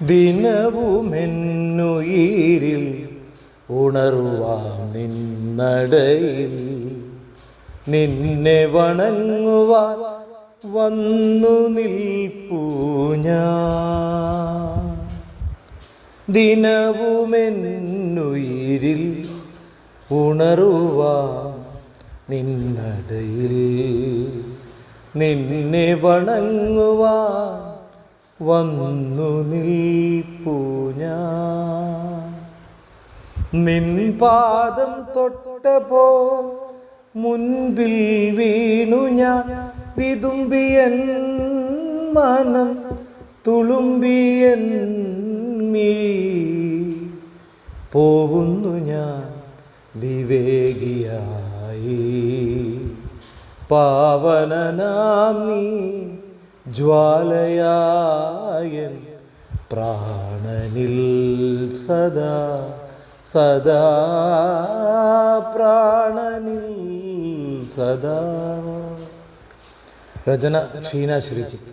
ദിനവുമെന്നുയിരിൽ ഉണർവാം നിന്നടയിൽ നിന്നെ വണങ്ങുവാൻ വന്നു നിൽപ്പൂ ദിനവുമെന്നുയിരിൽ ഉണർവാം നിന്നടയിൽ നിന്നെ വണങ്ങുവാൻ വന്നു നിൽപ്പൂ ഞാൻ. നിൻ പാദം തൊട്ടപോ മുൻപിൽ വീണു ഞാൻ. വിതുമ്പിയൻ മനം തുളുമ്പിയൻ മിഴി. പോകുന്നു ഞാൻ വിവേകിയായി. പാവനനാം നീ ജ്വാലയായൻ പ്രാണനിൽ സദാ സദാ പ്രാണനിൽ സദാ. രചന ക്ഷീണ ശ്രീജിത്ത്.